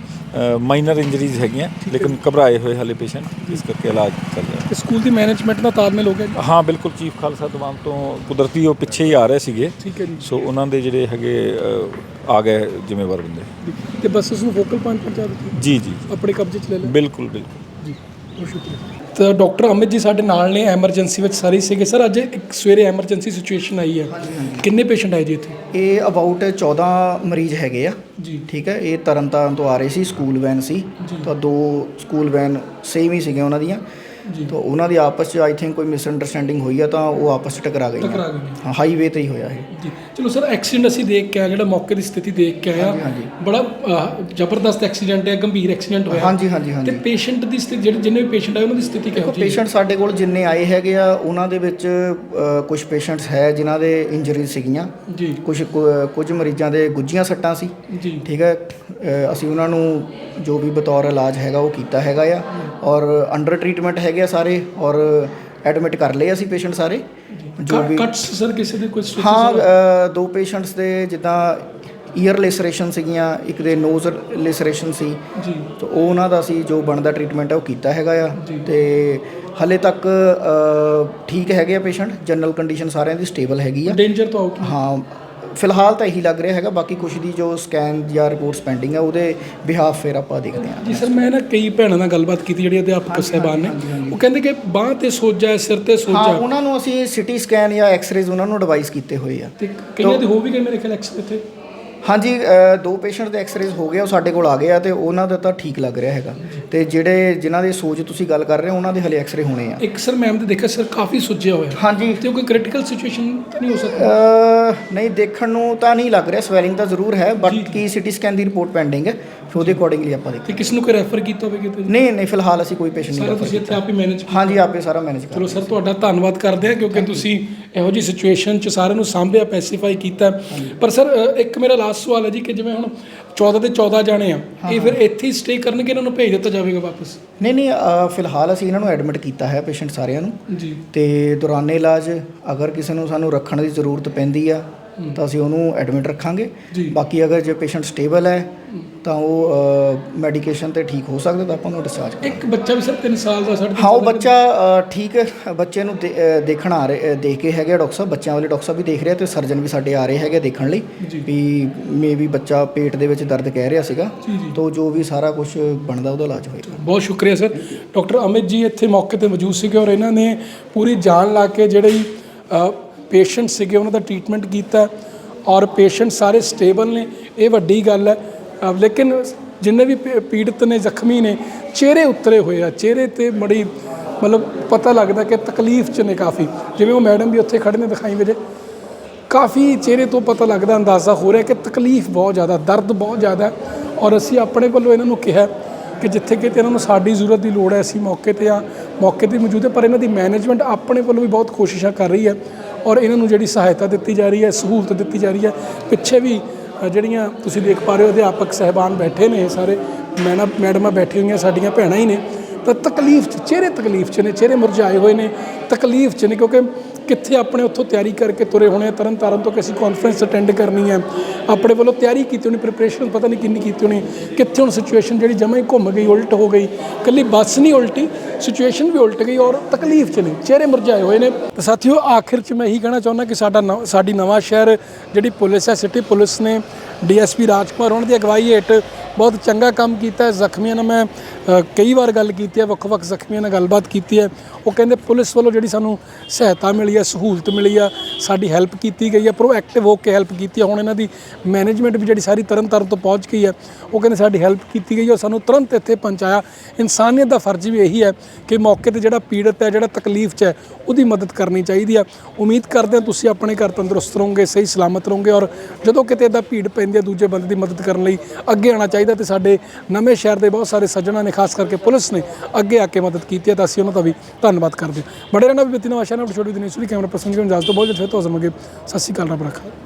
ਮਾਈਨਰ ਇੰਜਰੀਜ਼ ਹੈਗੀਆਂ ਲੇਕਿਨ ਘਬਰਾਏ ਹੋਏ ਹਾਲੇ ਪੇਸ਼ੈਂਟ ਇਸ ਕਰਕੇ ਇਲਾਜ ਚੱਲ ਰਿਹਾ।
ਤੇ ਸਕੂਲ ਦੀ ਮੈਨੇਜਮੈਂਟ ਨਾਲ ਤਾਲਮੇਲ ਹੋ ਗਿਆ ਜੀ?
ਹਾਂ ਬਿਲਕੁਲ ਚੀਫ ਖਾਲਸਾ ਦੀਵਾਨ ਤੋਂ ਕੁਦਰਤੀ ਉਹ ਪਿੱਛੇ ਹੀ ਆ ਰਹੇ ਸੀਗੇ।
ਠੀਕ ਹੈ ਜੀ।
ਸੋ ਉਹਨਾਂ ਦੇ ਜਿਹੜੇ ਹੈਗੇ ਅ, ਆ ਗਏ ਜ਼ਿੰਮੇਵਾਰ ਬੰਦੇ।
ਤੇ ਬੱਸਸ ਨੂੰ ਫੋਕਲ ਪੁਆਇੰਟ ਪਹੁੰਚਾ ਦਿੱਤੀ?
ਜੀ ਜੀ।
ਆਪਣੇ ਕਬਜ਼ੇ 'ਚ ਲੈ ਲਿਆ?
ਬਿਲਕੁਲ ਬਿਲਕੁਲ।
ਜੀ ਬਹੁਤ ਸ਼ੁਕਰੀਆ। ਤਾਂ ਡਾਕਟਰ ਅਮਿਤ ਜੀ ਸਾਡੇ ਨਾਲ ਨੇ ਐਮਰਜੈਂਸੀ ਵਿੱਚ ਸਾਰੇ ਸੀਗੇ। ਸਰ ਅੱਜ ਇੱਕ ਸਵੇਰੇ ਐਮਰਜੈਂਸੀ ਸਿਚੁਏਸ਼ਨ ਆਈ ਹੈ। ਕਿੰਨੇ ਪੇਸ਼ੈਂਟ ਆਏ ਜੀ ਇੱਥੇ?
ਇਹ ਅਬਾਊਟ 14 ਮਰੀਜ਼ ਹੈਗੇ ਆ।
ਜੀ।
ਠੀਕ ਹੈ ਇਹ ਤਰਨਤਾਰਨ ਤੋਂ ਆ ਰਹੇ ਸੀ ਸਕੂਲ ਵੈਨ ਸੀ। ਤਾਂ ਦੋ ਸਕੂਲ ਵੈਨ ਸੇਮ ਹੀ ਸੀਗੇ ਉਹਨਾਂ ਦੀਆਂ। ਤਾਂ ਉਹਨਾਂ ਦੀ ਆਪਸ 'ਚ ਆਈ ਥਿੰਕ ਕੋਈ ਮਿਸਅੰਡਰਸਟੈਂਡਿੰਗ ਹੋਈ ਆ ਤਾਂ ਉਹ ਆਪਸ 'ਚ ਟਕਰਾ ਗਈਆਂ।
ਟਕਰਾ ਗਈਆਂ।
ਹਾਂ ਹਾਈਵੇ ਤੇ ਹੀ ਹੋਇਆ ਇਹ।
ਜੀ। ਚਲੋ ਸਰ ਐਕਸੀਡੈਂਟ ਅਸੀਂ ਦੇਖ ਕੇ ਆਏ ਜਿਹੜਾ ਮੌਕੇ ਦੀ ਸਥਿਤੀ ਦੇਖ ਕੇ ਆਇਆ। ਬੜਾ ਜ਼ਬਰਦਸਤ ਐਕਸੀਡੈਂਟ ਹੈ ਗੰਭੀਰ ਐਕਸੀਡੈਂਟ ਹੋਇਆ।
ਹਾਂਜੀ ਹਾਂਜੀ
ਤੇ
ਹਾਂਜੀ
ਪੇਸ਼ੈਂਟ ਦੀ ਸਥਿਤੀ ਜਿਹੜੇ ਜਿੰਨੇ ਵੀ ਪੇਸ਼ੈਂਟ ਆਏ ਉਹਨਾਂ ਦੀ ਸਥਿਤੀ ਕਿਹੋ ਹੈ?
ਪੇਸ਼ੈਂਟ ਸਾਡੇ ਕੋਲ ਜਿੰਨੇ ਆਏ ਹੈਗੇ ਆ ਉਹਨਾਂ ਦੇ ਵਿੱਚ ਕੁਝ ਪੇਸ਼ੈਂਟਸ ਹੈ ਜਿਨ੍ਹਾਂ ਦੇ ਇੰਜਰੀ ਸੀਗੀਆਂ।
ਜੀ।
ਕੁਝ ਕੁਝ ਮਰੀਜ਼ਾਂ ਦੇ ਗੁੱਜੀਆਂ ਸੱਟਾਂ ਸੀ।
ਜੀ।
ਠੀਕ ਹੈ? ਅਸੀਂ ਉਹਨਾਂ ਨੂੰ ਜੋ ਵੀ ਬਤੌਰ ਇਲਾਜ ਹੈਗਾ ਉਹ ਕੀਤਾ ਹੈਗਾ ਆ। ਔਰ ਅੰਡਰ ਟਰੀਟਮੈਂਟ ਹੈਗੇ ਆ ਸਾਰੇ ਔਰ ਐਡਮਿਟ ਕਰ ਲਏ ਅਸੀਂ ਪੇਸ਼ੈਂਟ ਸਾਰੇ ਜੋ ਵੀ
ਕੱਟਸ ਸਰ ਕਿਸੇ ਦੇ ਕੋਈ
ਹਾਂ ਦੋ ਪੇਸ਼ੈਂਟਸ ਦੇ ਜਿੱਦਾਂ ਈਅਰ ਲੈਸਰੇਸ਼ਨ ਸੀਗੀਆਂ ਇੱਕ ਦੇ ਨੋਜ਼ ਲੈਸਰੇਸ਼ਨ ਸੀ।
ਜੀ।
ਤਾਂ ਉਹ ਉਹਨਾਂ ਦਾ ਅਸੀਂ ਜੋ ਬਣਦਾ ਟਰੀਟਮੈਂਟ ਹੈ ਉਹ ਕੀਤਾ ਹੈਗਾ ਆ। ਤੇ ਹਲੇ ਤੱਕ ਠੀਕ ਹੈਗੇ ਆ ਪੇਸ਼ੈਂਟ ਜਨਰਲ ਕੰਡੀਸ਼ਨ ਸਾਰਿਆਂ ਦੀ ਸਟੇਬਲ ਹੈਗੀ ਆ।
ਡੇਂਜਰ ਤੋਂ ਆਊਟ
ਹਾਂ ਫਿਲਹਾਲ ਤਾਂ ਇਹੀ ਲੱਗ ਰਿਹਾ ਹੈਗਾ ਬਾਕੀ ਕੁਝ ਦੀ ਜੋ ਸਕੈਨ ਜਾਂ ਰਿਪੋਰਟਸ ਪੈਂਡਿੰਗ ਹੈ ਉਹਦੇ ਬਿਹਾਫ ਫਿਰ ਆਪਾਂ ਦੇਖਦੇ ਹਾਂ।
ਜੀ ਸਰ ਮੈਂ ਨਾ ਕਈ ਭੈਣਾਂ ਨਾਲ ਗੱਲਬਾਤ ਕੀਤੀ ਜਿਹੜੀ ਅਧਿਆਪਕ ਸਹਿਬਾਨ ਨੇ। ਉਹ ਕਹਿੰਦੇ ਕਿ ਬਾਹ ਤੇ ਸੋਜਾ ਹੈ ਸਿਰ ਤੇ ਸੋਜਾ। ਹੈ।
ਉਹਨਾਂ ਨੂੰ ਅਸੀਂ ਸਿਟੀ ਸਕੈਨ ਜਾਂ ਐਕਸ-ਰੇਜ਼ ਉਹਨਾਂ ਨੂੰ ਐਡਵਾਈਸ ਕੀਤੇ ਹੋਏ ਆ।
ਤੇ ਕਈਆਂ ਦੇ ਹੋ ਵੀ ਗਏ ਮੇਰੇ ਖਿਆਲ ਐਕਸ ਇੱਥੇ?
ਹਾਂਜੀ ਅ, ਦੋ ਪੇਸ਼ੈਂਟ ਦੇ ਐਕਸ-ਰੇਜ਼ ਹੋ ਗਏ ਆ, ਉਹ ਸਾਡੇ ਕੋਲ ਆ ਗਏ ਆ ਤੇ ਉਹਨਾਂ ਦਾ ਤਾਂ ਠੀਕ ਲੱਗ ਰਿਹਾ ਹੈਗਾ। ਤੇ ਜਿਹੜੇ ਜਿਨ੍ਹਾਂ ਦੇ ਸੋਜ ਤੁਸੀਂ ਗੱਲ ਕਰ ਰਹੇ ਹੋ ਉਹਨਾਂ ਦੇ ਹਲੇ ਐਕਸ-ਰੇ ਹੋਣੇ ਆ।
ਇੱਕ ਸਰ ਮੈਮ ਦੇ ਦੇਖਿਆ ਸਰ ਕਾਫੀ ਸੁੱਜਿਆ ਹੋਇਆ।
ਹਾਂਜੀ।
ਤੇ ਉਹ ਕੋਈ ਕ੍ਰਿਟੀਕਲ ਸਿਚੁਏਸ਼ਨ ਤਾਂ ਨਹੀਂ ਹੋ ਸਕਦੀ?
ਅ, ਨਹੀਂ ਦੇਖਣ ਨੂੰ ਤਾਂ ਨਹੀਂ ਲੱਗ ਰਿਹਾ ਸਵੈਲਿੰਗ ਤਾਂ ਜ਼ਰੂਰ ਹੈ ਬਟ ਕੀ ਸਿਟੀ ਸਕੈਨ ਦੀ ਰਿਪੋਰਟ ਪੈਂਡਿੰਗ ਹੈ ਫਿਰ ਉਹਦੇ ਅਕੋਰਡਿੰਗਲੀ ਆਪਾਂ ਦੇਖਾਂਗੇ।
ਤੇ ਕਿਸ ਨੂੰ ਕੋਈ ਰੈਫਰ ਕੀਤਾ ਹੋਵੇ ਕਿਤੇ
ਨਹੀਂ ਨਹੀਂ ਫਿਲਹਾਲ ਅਸੀਂ ਕੋਈ ਪੇਸ਼ੈਂਟ ਨਹੀਂ
ਸਾਰਾ
refer
ਤੁਸੀਂ ਇੱਥੇ ਆਪ ਹੀ ਮੈਨੇਜ।
ਹਾਂਜੀ ਆਪੇ ਸਾਰਾ ਮੈਨੇਜ ਕਰ
ਚਲੋ ਸਰ ਤੁਹਾਡਾ ਧੰਨਵਾਦ ਕਰਦੇ ਹਾਂ ਕਿਉਂਕਿ ਤੁਸੀਂ ਇਹੋ ਜੀ ਸਿਚੁਏਸ਼ਨ 'ਚ ਸਾਰਿਆਂ ਨੂੰ ਸਾਂਭਿਆ ਪੈਸੀਫਾਈ ਕੀਤਾ। ਪਰ ਸਰ ਅ, ਇੱਕ ਮੇਰਾ ਲਾਸਟ ਸਵਾਲ ਹੈ ਜੀ ਕਿ ਜਿਵੇਂ ਹੁਣ 14 ਦੇ 14 ਜਾਣੇ ਆ ਇਹ ਫਿਰ ਇੱਥੇ ਹੀ ਸਟੇ ਕਰਨਗੇ ਇਹਨਾਂ ਨੂੰ ਭੇਜ ਦਿੱਤਾ ਜਾਵੇਗਾ ਵਾਪਸ?
ਨਹੀਂ ਨਹੀਂ ਅ, ਫਿਲਹਾਲ ਅਸੀਂ ਇਹਨਾਂ ਨੂੰ ਐਡਮਿਟ ਕੀਤਾ ਹੈ ਪੇਸ਼ੈਂਟ ਸਾਰਿਆਂ ਨੂੰ।
ਜੀ।
ਤੇ ਦੌਰਾਨੇ ਇਲਾਜ ਅਗਰ ਕਿਸੇ ਨੂੰ ਸਾਨੂੰ ਰੱਖਣ ਦੀ ਜ਼ਰੂਰਤ ਪੈਂਦੀ ਆ ਤਾਂ ਅਸੀਂ ਉਹਨੂੰ ਐਡਮਿਟ ਰੱਖਾਂਗੇ।
ਜੀ।
ਬਾਕੀ ਅਗਰ ਜੇ ਪੇਸ਼ੈਂਟ ਸਟੇਬਲ ਹੈ ਤਾਂ ਉਹ ਮੈਡੀਕੇਸ਼ਨ ਤੇ ਠੀਕ ਹੋ ਸਕਦਾ ਤਾਂ ਆਪਾਂ ਉਹਨੂੰ ਡਿਸਚਾਰਜ ਕਰਾਂਗੇ।
ਇੱਕ ਬੱਚਾ ਵੀ ਸਰ 3 ਸਾਲ ਦਾ ਸਾਡੇ
ਹਾਂ ਉਹ ਬੱਚਾ ਠੀਕ ਹੈ। ਬੱਚੇ ਨੂੰ ਦੇਖਣ ਆ ਰਹੇ ਦੇਖ ਕੇ ਹੈਗੇ ਡਾਕਟਰ ਸਾਹਿਬ ਬੱਚਿਆਂ ਵਾਲੇ ਡਾਕਟਰ ਸਾਹਿਬ ਵੀ ਦੇਖ ਰਹੇ ਤੇ ਸਰਜਨ ਵੀ ਸਾਡੇ ਆ ਰਹੇ ਹੈਗੇ ਦੇਖਣ ਲਈ। ਵੀ ਮੇ ਵੀ ਬੱਚਾ ਪੇਟ ਦੇ ਵਿੱਚ ਦਰਦ ਕਹਿ ਰਿਹਾ ਸੀਗਾ। ਤੋਂ ਜੋ ਵੀ ਸਾਰਾ ਕੁਝ ਬਣਦਾ ਉਹਦਾ ਇਲਾਜ ਹੋਏਗਾ।
ਬਹੁਤ ਸ਼ੁਕਰੀਆ ਸਰ। ਡਾਕਟਰ ਅਮਿਤ ਜੀ ਇੱਥੇ ਮੌਕੇ ਤੇ ਮੌਜੂਦ ਸੀਗੇ ਔਰ ਇਹਨਾਂ ਨੇ ਪੂਰੀ ਜਾਨ ਲਾ ਕੇ ਜਿਹੜੇ ਪੇਸ਼ੈਂਟ ਸੀਗੇ ਉਹਨਾਂ ਦਾ ਟ੍ਰੀਟਮੈਂਟ ਕੀਤਾ ਔਰ ਪੇਸ਼ੈਂਟ ਸਾਰੇ ਸਟੇਬਲ ਨੇ। ਇਹ ਵੱਡੀ ਗੱਲ ਹੈ ਲੇਕਿਨ ਜਿੰਨੇ ਵੀ ਪੀ- ਪੀੜਤ ਨੇ, ਜ਼ਖਮੀ ਨੇ, ਚਿਹਰੇ ਉਤਰੇ ਹੋਏ ਆ। ਚਿਹਰੇ ਤੇ ਬੜੀ ਮਤਲਬ ਪਤਾ ਲੱਗਦਾ ਕਿ ਤਕਲੀਫ ਚ ਨੇ ਕਾਫੀ। ਜਿਵੇਂ ਉਹ ਮੈਡਮ ਵੀ ਉੱਥੇ ਖੜੇ ਨੇ ਦਿਖਾਈ ਵੇਲੇ ਕਾਫੀ ਚਿਹਰੇ ਤੋਂ ਪਤਾ ਲੱਗਦਾ, ਅੰਦਾਜ਼ਾ ਹੋ ਰਿਹਾ ਕਿ ਤਕਲੀਫ ਬਹੁਤ ਜ਼ਿਆਦਾ, ਦਰਦ ਬਹੁਤ ਜ਼ਿਆਦਾ। ਔਰ ਅਸੀਂ ਆਪਣੇ ਵੱਲੋਂ ਇਹਨਾਂ ਨੂੰ ਕਿਹਾ ਕਿ ਜਿੱਥੇ ਕਿਤੇ ਇਹਨਾਂ ਨੂੰ ਸਾਡੀ ਜ਼ਰੂਰਤ ਦੀ ਲੋੜ ਹੈ, ਅਸੀਂ ਮੌਕੇ ਤੇ ਆ, ਮੌਕੇ ਤੇ ਮੌਜੂਦ ਹੈ। ਪਰ ਇਹਨਾਂ ਦੀ ਮੈਨੇਜਮੈਂਟ ਆਪਣੇ ਵੱਲੋਂ ਵੀ ਬਹੁਤ ਕੋਸ਼ਿਸ਼ਾਂ ਕਰ ਰਹੀ ਹੈ। ਔਰ ਇਹਨਾਂ ਨੂੰ ਜਿਹੜੀ ਸਹਾਇਤਾ ਦਿੱਤੀ ਜਾ ਰਹੀ ਹੈ, ਸਹੂਲਤ ਦਿੱਤੀ ਜਾ ਰਹੀ ਹੈ। ਪਿੱਛੇ ਵੀ ਜਿਹੜੀਆਂ ਤੁਸੀਂ ਦੇਖ ਪਾ ਰਹੇ ਹੋ, ਅਧਿਆਪਕ ਸਹਿਬਾਨ ਬੈਠੇ ਨੇ ਸਾਰੇ, ਮੈਡਮ, ਮੈਡਮਾਂ ਬੈਠੀ ਹੋਈਆਂ, ਸਾਡੀਆਂ ਭੈਣਾਂ ਹੀ ਨੇ। ਤਾਂ ਤਕਲੀਫ 'ਚ, ਚਿਹਰੇ ਤਕਲੀਫ 'ਚ ਨੇ, ਚਿਹਰੇ ਮੁਰਝਾਏ ਹੋਏ ਨੇ, ਤਕਲੀਫ 'ਚ ਨੇ, ਕਿਉਂਕਿ ਕਿੱਥੇ ਆਪਣੇ ਉੱਥੋਂ ਤਿਆਰੀ ਕਰਕੇ ਤੁਰੇ ਹੋਣੇ ਆ, ਤਰਨ ਤਾਰਨ ਤੋਂ ਕਿਸੇ ਕਾਨਫਰੰਸ ਅਟੈਂਡ ਕਰਨੀ ਹੈ? ਆਪਣੇ ਵੱਲੋਂ ਤਿਆਰੀ ਕੀਤੀ ਹੋਣੀ ਪ੍ਰੀਪਰੇਸ਼ਨ ਪਤਾ ਨਹੀਂ ਕਿੰਨੀ ਕੀਤੀ ਹੋਣੀ। ਕਿੱਥੇ ਹੁਣ ਸਿਚੁਏਸ਼ਨ ਜਿਹੜੀ ਜਮਾਂ ਹੀ ਘੁੰਮ ਗਈ ਉਲਟ ਹੋ ਗਈ। ਕੱਲੀ ਬੱਸ ਨਹੀਂ ਉਲਟੀ ਸਿਚੁਏਸ਼ਨ ਵੀ ਉਲਟ ਗਈ ਔਰ ਤਕਲੀਫ 'ਚ ਨੇ ਚਿਹਰੇ ਮੁਰਝਾਏ ਹੋਏ ਨੇ। ਤਾਂ ਸਾਥੀਓ ਆਖਿਰ 'ਚ ਮੈਂ ਇਹੀ ਕਹਿਣਾ ਚਾਹੁੰਦਾ ਕਿ ਸਾਡਾ ਨਵ- ਸਾਡੀ ਨਵਾਂ ਸ਼ਹਿਰ ਜਿਹੜੀ ਪੁਲਿਸ ਹੈ ਸਿਟੀ ਪੁਲਿਸ ਨੇ ਡੀਐਸਪੀ ਰਾਜਕੁਮਾਰ ਉਹਨਾਂ ਦੀ ਅਗਵਾਈ ਹੇਠ ਬਹੁਤ ਚੰਗਾ ਕੰਮ ਕੀਤਾ ਹੈ। ਜ਼ਖਮੀਆਂ ਨਾਲ ਮੈਂ ਅ, ਕਈ ਵਾਰ ਗੱਲ ਕੀਤੀ ਹੈ ਵੱਖ-ਵੱਖ ਜ਼ਖਮੀਆਂ ਨਾਲ ਗੱਲਬਾਤ ਕੀਤੀ ਹੈ। ਉਹ ਕਹਿੰਦੇ ਪੁਲਿਸ ਵੱਲੋਂ ਜਿਹੜੀ ਸਾਨੂੰ ਸਹਾਇਤਾ ਮਿਲੀ ਹੈ ਸਹੂਲਤ ਮਿਲੀ ਆ ਸਾਡੀ ਹੈਲਪ ਕੀਤੀ ਗਈ ਹੈ ਪ੍ਰੋਐਕਟਿਵ ਹੋ ਕੇ ਹੈਲਪ ਕੀਤੀ ਹੈ। ਹੁਣ ਇਹਨਾਂ ਦੀ ਮੈਨੇਜਮੈਂਟ ਵੀ ਜਿਹੜੀ ਸਾਰੀ ਤਰਨ ਤਾਰਨ ਤੋਂ ਪਹੁੰਚ ਗਈ ਹੈ ਉਹ ਕਹਿੰਦੇ ਸਾਡੀ ਹੈਲਪ ਕੀਤੀ ਗਈ ਹੈ। ਔਰ ਸਾਨੂੰ ਤੁਰੰਤ ਇੱਥੇ ਪਹੁੰਚਾਇਆ। ਇਨਸਾਨੀਅਤ ਦਾ ਫਰਜ਼ ਵੀ ਇਹੀ ਹੈ ਕਿ ਮੌਕੇ ਤੇ ਜਿਹੜਾ ਪੀੜਤ ਹੈ ਜਿਹੜਾ ਤਕਲੀਫ 'ਚ ਹੈ ਉਹਦੀ ਮਦਦ ਕਰਨੀ ਚਾਹੀਦੀ ਆ ਉਮੀਦ ਕਰਦੇ ਹਾਂ ਤੁਸੀਂ ਆਪਣੇ ਘਰ ਤੰਦਰੁਸਤ ਰਹੋਗੇ ਸਹੀ ਸਲਾਮਤ ਰਹੋਗੇ ਔਰ ਜਦੋਂ ਕਿਤੇ ਇਦਾਂ ਭੀੜ ਪੈਂਦੀ ਹੈ ਦੂਜੇ ਬੰਦੇ ਦੀ ਮਦਦ ਕਰਨ ਲਈ ਅੱਗੇ ਆਉਣਾ ਚਾਹੀਦਾ। ਤੇ ਸਾਡੇ ਨਵੇਂ ਸ਼ਹਿਰ ਦੇ ਬਹੁਤ ਸਾਰੇ ਸੱਜਣਾ ਨੇ, ਖਾਸ ਕਰਕੇ ਪੁਲਿਸ ਨੇ ਅੱਗੇ ਆ ਕੇ ਮਦਦ ਕੀਤੀ ਹੈ ਤਾਂ ਅਸੀਂ ਉਹਨਾਂ ਦਾ ਵੀ ਧੰਨਵਾਦ ਕਰਦੇ ਹਾਂ। ਬੜੇ ਰਹਿਣਾ ਵੀ ਬਿਤੀ ਨਵਾਂ ਨਾਲ ਛੋਟੀ ਦਿਨੀ ਸੁਣੀ ਕੈਮਰਾ ਪਰਸਨ ਜੀ ਇਜਾਜ਼ਤ ਤੋਂ ਬਹੁਤ ਜਲਦ ਫਿਰ ਤੋਂ ਹਾਜ਼ਰ ਸਤਿ ਸ਼੍ਰੀ ਅਕਾਲ, ਰੱਬ ਰੱਖਾ।